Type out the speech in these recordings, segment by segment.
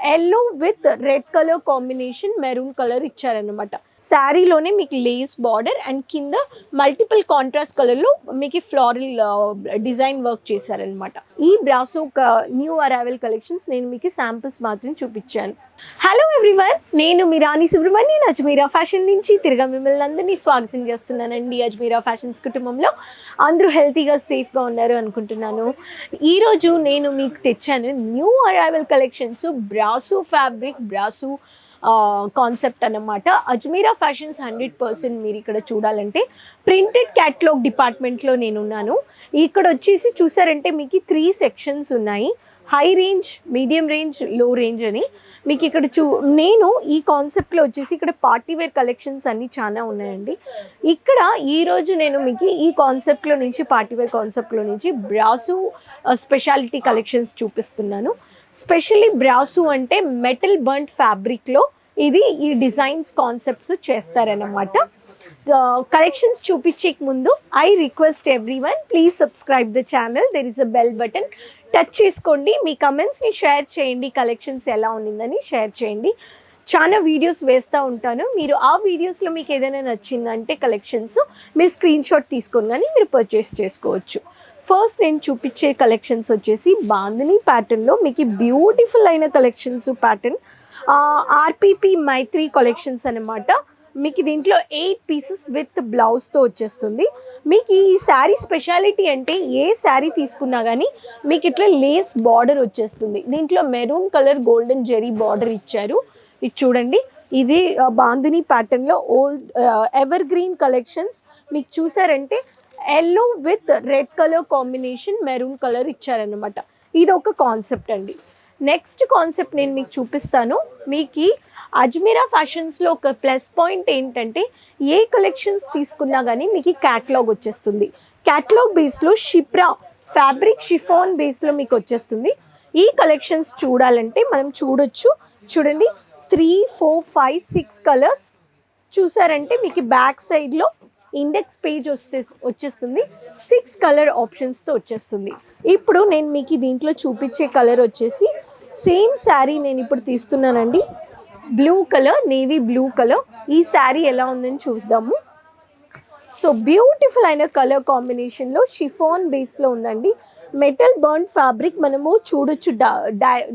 Yellow with red colour combination maroon colour ఇచ్చారనమాట శారీలోనే మీకు లేస్ బార్డర్ అండ్ కింద మల్టిపుల్ కాంట్రాస్ట్ కలర్లో మీకు ఫ్లారల్ డిజైన్ వర్క్ చేశారనమాట ఈ బ్రాసో న్యూ అరైవల్ కలెక్షన్స్ నేను మీకు శాంపిల్స్ మాత్రం చూపించాను. హలో ఎవ్రీవన్ నేను మీ రాణి సుబ్రహ్మణ్యన్ అజ్మీరా ఫ్యాషన్ నుంచి తిరగా మిమ్మల్ని అందరినీ స్వాగతం చేస్తున్నానండి అజ్మీరా ఫ్యాషన్స్ కుటుంబంలో. అందరూ హెల్తీగా సేఫ్గా ఉన్నారు అనుకుంటున్నాను. ఈరోజు నేను మీకు తెచ్చాను new arrival collections brasso fabric brasso concept అనమాట అజ్మీరా ఫ్యాషన్స్ హండ్రెడ్ పర్సెంట్ మీరు ఇక్కడ చూడాలంటే ప్రింటెడ్ క్యాటలాగ్ డిపార్ట్మెంట్లో నేను ఉన్నాను ఇక్కడ వచ్చేసి చూసారంటే మీకు త్రీ సెక్షన్స్ ఉన్నాయి. హై రేంజ్ మీడియం రేంజ్లో రేంజ్ అని. మీకు ఇక్కడ చూ నేను ఈ కాన్సెప్ట్లో వచ్చేసి ఇక్కడ పార్టీ వేర్ కలెక్షన్స్ అన్నీ చాలా ఉన్నాయండి. ఇక్కడ ఈరోజు నేను మీకు ఈ కాన్సెప్ట్లో నుంచి పార్టీ వేర్ కాన్సెప్ట్లో నుంచి బ్రాసు స్పెషాలిటీ కలెక్షన్స్ చూపిస్తున్నాను. స్పెషల్లీ బ్రాసు అంటే మెటల్ బర్న్ ఫ్యాబ్రిక్లో ఇది ఈ డిజైన్స్ కాన్సెప్ట్స్ చేస్తారనమాట కలెక్షన్స్ చూపించే ముందు I request everyone please subscribe the channel. There is a bell button touch చేసుకోండి. మీ కమెంట్స్ని షేర్ చేయండి. కలెక్షన్స్ ఎలా ఉండిందని షేర్ చేయండి. చాలా వీడియోస్ వేస్తూ ఉంటాను. మీరు ఆ వీడియోస్లో మీకు ఏదైనా నచ్చిందంటే కలెక్షన్స్ మీరు స్క్రీన్ షాట్ తీసుకొని కానీ మీరు పర్చేస్ చేసుకోవచ్చు. ఫస్ట్ నేను చూపించే కలెక్షన్స్ వచ్చేసి బాందిని ప్యాటర్న్లో మీకు బ్యూటిఫుల్ అయిన collections pattern RPP Maitri collections అనమాట మీకు దీంట్లో ఎయిట్ పీసెస్ విత్ బ్లౌజ్తో వచ్చేస్తుంది. మీకు ఈ శారీ స్పెషాలిటీ అంటే ఏ శారీ తీసుకున్నా కానీ మీకు ఇట్లా లేస్ బార్డర్ వచ్చేస్తుంది. దీంట్లో maroon colour golden zari border ఇచ్చారు. ఇది చూడండి. ఇది బాందిని ప్యాటర్న్లో ఓల్డ్ ఎవర్ గ్రీన్ కలెక్షన్స్ మీకు చూసారంటే yellow with red colour combination maroon colour ఇచ్చారనమాట ఇది ఒక కాన్సెప్ట్ అండి. నెక్స్ట్ కాన్సెప్ట్ నేను మీకు చూపిస్తాను. మీకు అజ్మీరా ఫ్యాషన్స్లో ఒక ప్లస్ పాయింట్ ఏంటంటే ఏ కలెక్షన్స్ తీసుకున్నా కానీ మీకు క్యాట్లాగ్ వచ్చేస్తుంది. క్యాట్లాగ్ బేస్లో షిప్రా ఫ్యాబ్రిక్ షిఫాన్ బేస్లో మీకు వచ్చేస్తుంది. ఈ కలెక్షన్స్ చూడాలంటే మనం చూడొచ్చు. చూడండి three four five six colours చూసారంటే మీకు బ్యాక్ సైడ్లో ఇండెక్స్ పేజ్ వస్తే వచ్చేస్తుంది. సిక్స్ కలర్ ఆప్షన్స్తో వచ్చేస్తుంది. ఇప్పుడు నేను మీకు దీంట్లో చూపించే కలర్ వచ్చేసి సేమ్ శారీ నేను ఇప్పుడు తీస్తున్నానండి. Blue colour navy blue colour ఈ శారీ ఎలా ఉందని చూద్దాము. సో బ్యూటిఫుల్ అయిన కలర్ కాంబినేషన్లో షిఫాన్ బేస్లో ఉందండి. మెటల్ బర్న్ ఫ్యాబ్రిక్ మనము చూడొచ్చు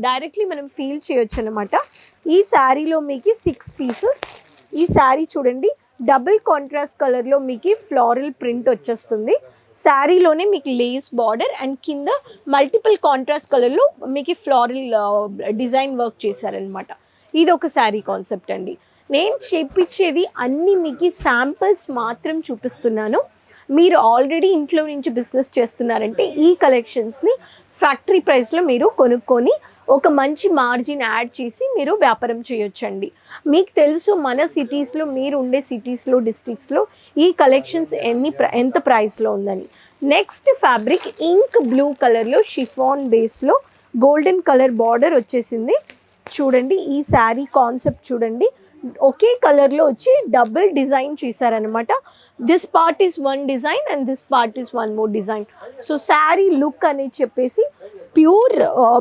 డైరెక్ట్లీ మనం ఫీల్ చేయొచ్చు అనమాట ఈ శారీలో మీకు సిక్స్ పీసెస్ ఈ శారీ చూడండి. డబుల్ కాంట్రాస్ట్ కలర్లో మీకు ఫ్లారల్ ప్రింట్ వచ్చేస్తుంది. శారీలోనే మీకు లేస్ బార్డర్ అండ్ కింద మల్టిపుల్ కాంట్రాస్ట్ కలర్లో మీకు ఫ్లారల్ డిజైన్ వర్క్ చేశారనమాట ఇది ఒక శారీ కాన్సెప్ట్ అండి. నేను చేపించేది అన్ని మీకు శాంపిల్స్ మాత్రం చూపిస్తున్నాను. మీరు ఆల్రెడీ ఇంట్లో నుంచి బిజినెస్ చేస్తున్నారంటే ఈ కలెక్షన్స్ని ఫ్యాక్టరీ ప్రైస్లో మీరు కొనుక్కొని ఒక మంచి మార్జిన్ యాడ్ చేసి మీరు వ్యాపారం చేయొచ్చండి. మీకు తెలుసు మన సిటీస్లో మీరు ఉండే సిటీస్లో డిస్ట్రిక్ట్స్లో ఈ కలెక్షన్స్ ఎన్ని ఎంత ప్రైస్లో ఉందని. నెక్స్ట్ ఫ్యాబ్రిక్ ఇంక్ బ్లూ కలర్లో షిఫాన్ బేస్లో గోల్డెన్ కలర్ బార్డర్ వచ్చేసింది. చూడండి ఈ శారీ కాన్సెప్ట్ చూడండి. ఒకే కలర్లో వచ్చి డబుల్ డిజైన్ చేశారనమాట this part is one design and this part is one more design so sari look అని చెప్పేసి ప్యూర్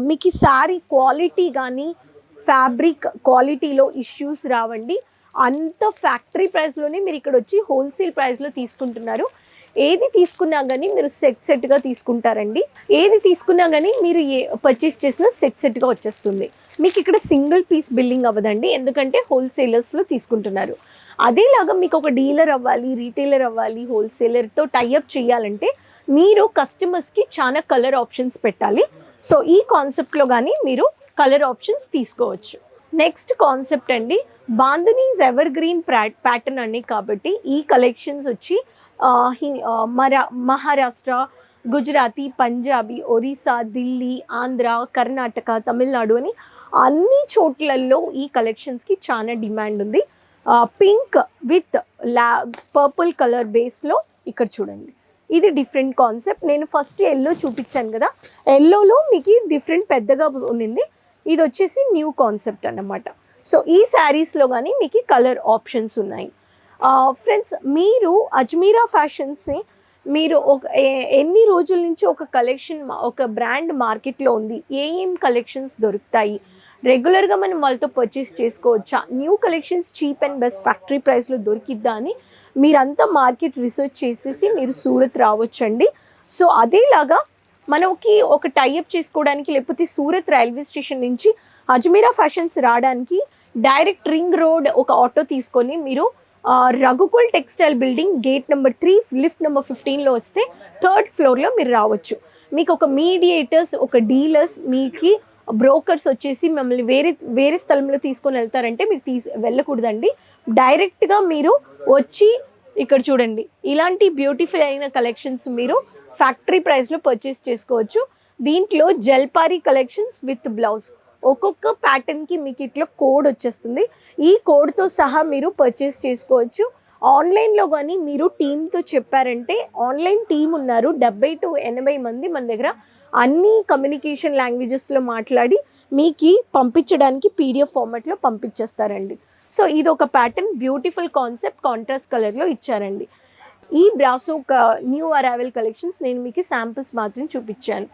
మీకు శారీ క్వాలిటీ కానీ ఫ్యాబ్రిక్ క్వాలిటీలో ఇష్యూస్ రావండి. అంత ఫ్యాక్టరీ ప్రైస్లోనే మీరు ఇక్కడ వచ్చి హోల్సేల్ ప్రైస్లో తీసుకుంటున్నారు. ఏది తీసుకున్నా కానీ మీరు సెట్ సెట్గా తీసుకుంటారండి. ఏది తీసుకున్నా కానీ మీరు ఏ పర్చేస్ చేసినా సెట్ సెట్గా వచ్చేస్తుంది. మీకు ఇక్కడ సింగిల్ పీస్ బిల్లింగ్ అవ్వదండి. ఎందుకంటే హోల్సేలర్స్లో తీసుకుంటున్నారు. అదేలాగా మీకు ఒక డీలర్ అవ్వాలి రీటైలర్ అవ్వాలి హోల్సేలర్తో టైఅప్ చేయాలంటే మీరు కస్టమర్స్కి చాలా కలర్ ఆప్షన్స్ పెట్టాలి. సో ఈ కాన్సెప్ట్లో కానీ మీరు కలర్ ఆప్షన్స్ తీసుకోవచ్చు. నెక్స్ట్ కాన్సెప్ట్ అండి. బాంధనీస్ ఎవర్ గ్రీన్ ప్యాటర్న్ అండి కాబట్టి ఈ కలెక్షన్స్ వచ్చి మరా మహారాష్ట్ర గుజరాతీ పంజాబీ ఒరిస్సా ఢిల్లీ ఆంధ్ర కర్ణాటక తమిళనాడు అని అన్ని చోట్లలో ఈ కలెక్షన్స్కి చాలా డిమాండ్ ఉంది. పింక్ విత్ లా పర్పుల్ కలర్ బేస్లో ఇక్కడ చూడండి. ఇది డిఫరెంట్ కాన్సెప్ట్ నేను ఫస్ట్ ఎల్లో చూపించాను కదా. ఎల్లోలో మీకు డిఫరెంట్ పెద్దగా ఉన్నింది ఇది వచ్చేసి న్యూ కాన్సెప్ట్ అన్నమాట. సో ఈ శారీస్లో కానీ మీకు కలర్ ఆప్షన్స్ ఉన్నాయి. ఫ్రెండ్స్ మీరు అజ్మీరా ఫ్యాషన్స్ని మీరు ఒక ఏ- ఎన్ని రోజుల నుంచి ఒక కలెక్షన్ ఒక బ్రాండ్ మార్కెట్లో ఉంది? ఏ ఏం కలెక్షన్స్ దొరుకుతాయి? రెగ్యులర్గా మనం వాళ్ళతో పర్చేస్ చేసుకోవచ్చా? New collections cheap and best factory ప్రైస్లో దొరికిద్దా అని మీరంతా మార్కెట్ రీసెర్చ్ చేసేసి మీరు సూరత్ రావచ్చండి. సో అదేలాగా మనకి ఒక టైఅప్ చేసుకోవడానికి లేకపోతే సూరత్ రైల్వే స్టేషన్ నుంచి అజ్మీరా ఫ్యాషన్స్ రావడానికి డైరెక్ట్ రింగ్ రోడ్ ఒక ఆటో తీసుకొని మీరు Raghukul textile building gate number three lift number ఫిఫ్టీన్లో వస్తే థర్డ్ ఫ్లోర్లో మీరు రావచ్చు. మీకు ఒక మీడియేటర్స్ ఒక డీలర్స్ మీకు బ్రోకర్స్ వచ్చేసి మిమ్మల్ని వేరే వేరే స్థలంలో తీసుకొని వెళ్తారంటే మీరు తీసి వెళ్ళకూడదండి. డైరెక్ట్గా మీరు వచ్చి ఇక్కడ చూడండి. ఇలాంటి బ్యూటిఫుల్ అయిన కలెక్షన్స్ మీరు ఫ్యాక్టరీ ప్రైస్లో పర్చేస్ చేసుకోవచ్చు. దీంట్లో జల్పారీ కలెక్షన్స్ విత్ బ్లౌజ్. ఒక్కొక్క ప్యాటర్న్కి మీకు ఇట్లా కోడ్ వచ్చేస్తుంది. ఈ కోడ్తో సహా మీరు పర్చేస్ చేసుకోవచ్చు. ఆన్లైన్లో కానీ మీరు టీంతో చెప్పారంటే ఆన్లైన్ టీం ఉన్నారు. డెబ్బై టు ఎనభై మంది మన దగ్గర అన్ని కమ్యూనికేషన్ లాంగ్వేజెస్లో మాట్లాడి మీకు పంపించడానికి పీడిఎఫ్ ఫార్మాట్లో పంపించేస్తారండి. సో ఇది ఒక ప్యాటర్న్ బ్యూటిఫుల్ కాన్సెప్ట్ కాంట్రాస్ట్ కలర్లో ఇచ్చారండి. ఈ బ్రాసో న్యూ అరైవల్ కలెక్షన్స్ నేను మీకు శాంపిల్స్ మాత్రం చూపించాను.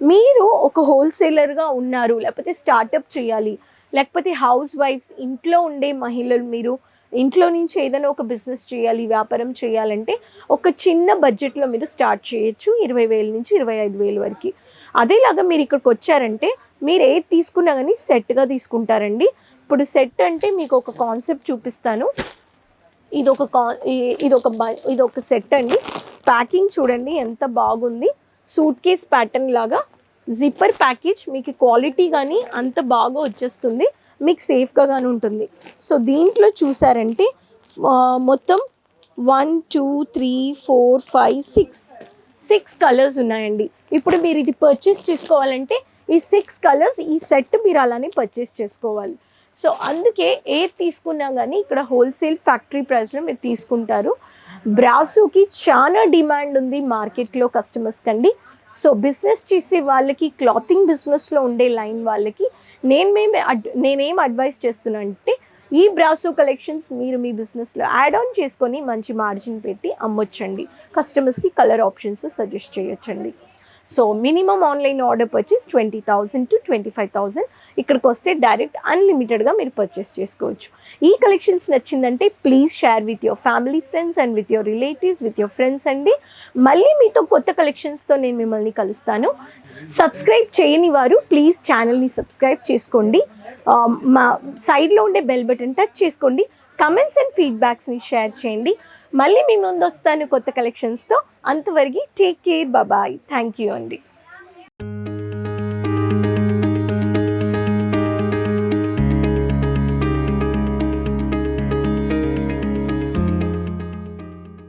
మీరు ఒక హోల్సేలర్గా ఉన్నారు లేకపోతే స్టార్టప్ చేయాలి లేకపోతే హౌస్ వైఫ్స్ ఇంట్లో ఉండే మహిళలు మీరు ఇంట్లో నుంచి ఏదైనా ఒక బిజినెస్ చేయాలి వ్యాపారం చేయాలంటే ఒక చిన్న బడ్జెట్లో మీరు స్టార్ట్ చేయొచ్చు ఇరవై వేల నుంచి ఇరవై ఐదు వేల వరకు. అదేలాగా మీరు ఇక్కడికి వచ్చారంటే మీరు ఏది తీసుకున్నా కానీ సెట్గా తీసుకుంటారండి. ఇప్పుడు సెట్ అంటే మీకు ఒక కాన్సెప్ట్ చూపిస్తాను. ఇది ఒక కా ఇది ఒక బ- ఇది ఒక సెట్ అండి. ప్యాకింగ్ చూడండి ఎంత బాగుంది. సూట్ కేస్ ప్యాటర్న్ లాగా. జిప్పర్ ప్యాకేజ్ మీకు క్వాలిటీ కానీ అంత బాగా వచ్చేస్తుంది. మీకు సేఫ్గా కానీ ఉంటుంది. సో దీంట్లో చూసారంటే మొత్తం one two three four five six six colours ఉన్నాయండి. ఇప్పుడు మీరు ఇది పర్చేస్ చేసుకోవాలంటే ఈ సిక్స్ కలర్స్ ఈ సెట్ మీరు అలానే పర్చేస్ చేసుకోవాలి. సో అందుకే ఏది తీసుకున్నా కానీ ఇక్కడ హోల్సేల్ ఫ్యాక్టరీ ప్రైస్లో మీరు తీసుకుంటారు. బ్రాసుకి చాలా డిమాండ్ ఉంది మార్కెట్లో కస్టమర్స్ కండి. సో బిజినెస్ చేసే వాళ్ళకి క్లాతింగ్ బిజినెస్లో ఉండే లైన్ వాళ్ళకి నేను మేము అడ్ నేనేం అడ్వైస్ చేస్తున్నా అంటే ఈ బ్రాసో కలెక్షన్స్ మీరు మీ బిజినెస్లో యాడ్ ఆన్ చేసుకొని మంచి మార్జిన్ పెట్టి అమ్మొచ్చండి. కస్టమర్స్కి కలర్ ఆప్షన్స్ సజెస్ట్ చేయొచ్చండి. So minimum online order purchase twenty thousand to twenty five thousand. ఇక్కడికి వస్తే డైరెక్ట్ అన్లిమిటెడ్గా మీరు పర్చేస్ చేసుకోవచ్చు. ఈ కలెక్షన్స్ నచ్చిందంటే please share with your family friends and with your relatives with your friends అండి. మళ్ళీ మీతో కొత్త కలెక్షన్స్తో నేను మిమ్మల్ని కలుస్తాను. సబ్స్క్రైబ్ చేయని వారు ప్లీజ్ ఛానల్ని సబ్స్క్రైబ్ చేసుకోండి. మా సైడ్లో ఉండే బెల్ బటన్ టచ్ చేసుకోండి. కమెంట్స్ అండ్ ఫీడ్బ్యాక్స్ని షేర్ చేయండి. మళ్ళీ మీ ముందు వస్తాను కొత్త కలెక్షన్స్తో అంతవరకు టేక్ కేర్ బాబాయ్ థ్యాంక్ యూ అండి.